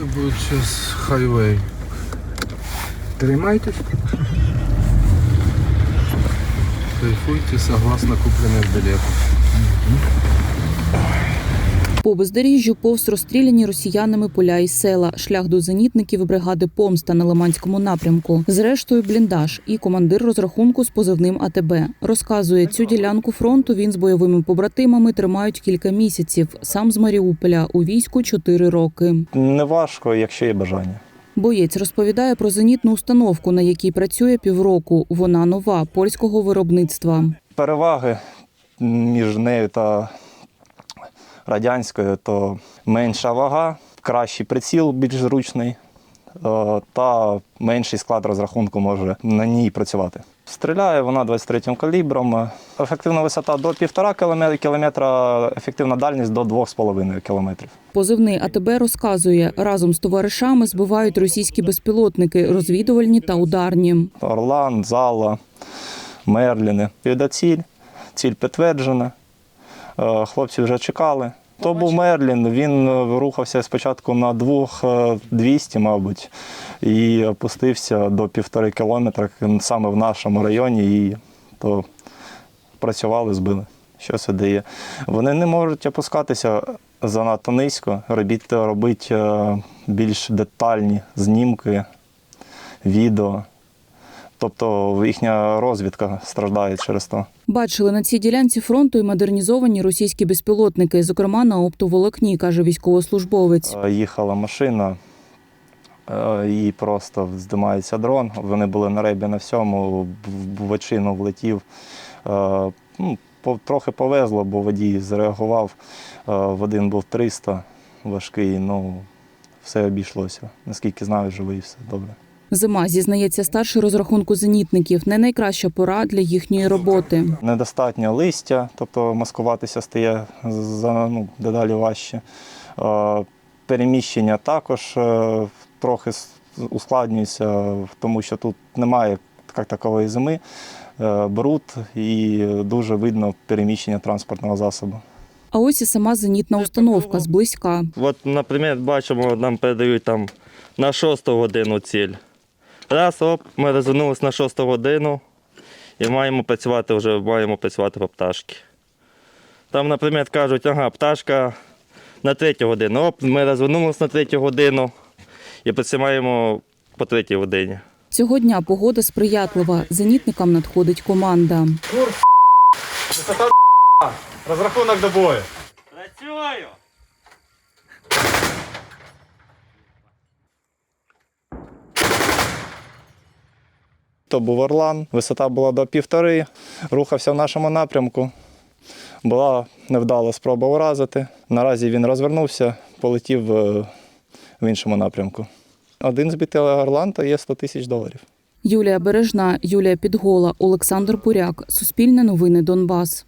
Сейчас хайвей. Тримайтесь. Кайфуйте согласно купленных билетов. По бездоріжжю повз розстріляні росіянами поля і села, шлях до зенітників бригади Помста на Лиманському напрямку. Зрештою, бліндаж і командир розрахунку з позивним АТБ. Розказує, цю ділянку фронту він з бойовими побратимами тримають кілька місяців. Сам з Маріуполя у війську чотири роки. Не важко, якщо є бажання. Боєць розповідає про зенітну установку, на якій працює півроку. Вона нова польського виробництва. Переваги між нею та радянською то менша вага, кращий приціл, більш зручний, е, та менший склад розрахунку може на ній працювати. Стріляє вона 23 калібром. Ефективна висота до 1,5 кілометра, ефективна дальність до 2,5 кілометрів. Позивний АТБ розказує, разом з товаришами збивають російські безпілотники, розвідувальні та ударні. Орлан, Зала, Мерліни. Віда ціль, ціль підтверджена. Е, Хлопці вже чекали. То був Мерлін, він е, рухався спочатку на двох е, 200, мабуть, і опустився до півтори кілометра саме в нашому районі, і то працювали, збили. Що це дає? Вони не можуть опускатися занадто низько, робити е, більш детальні знімки, відео. Тобто їхня розвідка страждає через то. Бачили на цій ділянці фронту і модернізовані російські безпілотники, зокрема на оптоволокні, каже військовослужбовець. Е, Їхала машина, е, і просто здимається дрон. Вони були на ребі на всьому, в бочину влетів. Е, ну, Трохи повезло, бо водій зреагував. Е, В один був 300 важкий, ну все обійшлося. Наскільки знаю, живий, все добре. Зима зізнається старший розрахунку зенітників. Не найкраща пора для їхньої роботи. Недостатньо листя, тобто маскуватися стає за, ну, дедалі важче. Е, Переміщення також е, трохи ускладнюється, тому що тут немає як такової зими, е, бруд і дуже видно переміщення транспортного засобу. А ось і сама зенітна установка зблизька. От, наприклад, бачимо, нам передають там на 6 годину ціль. Раз, оп, ми розвернулися на 6 годину і маємо працювати вже маємо працювати по пташки. Там, наприклад, кажуть, ага, пташка на 3 годину. Оп, ми розвернулися на 3 годину і працюємо по 3 годині. Цього дня погода сприятлива. Зенітникам надходить команда. Розрахунок до бою. Працюю! То був Орлан, висота була до півтори, рухався в нашому напрямку. Була невдала спроба уразити. Наразі він розвернувся, полетів е, в іншому напрямку. Один збитий Орлан то є 100 тисяч доларів. Юлія Бережна, Юлія Підгола, Олександр Буряк. Суспільне новини Донбас.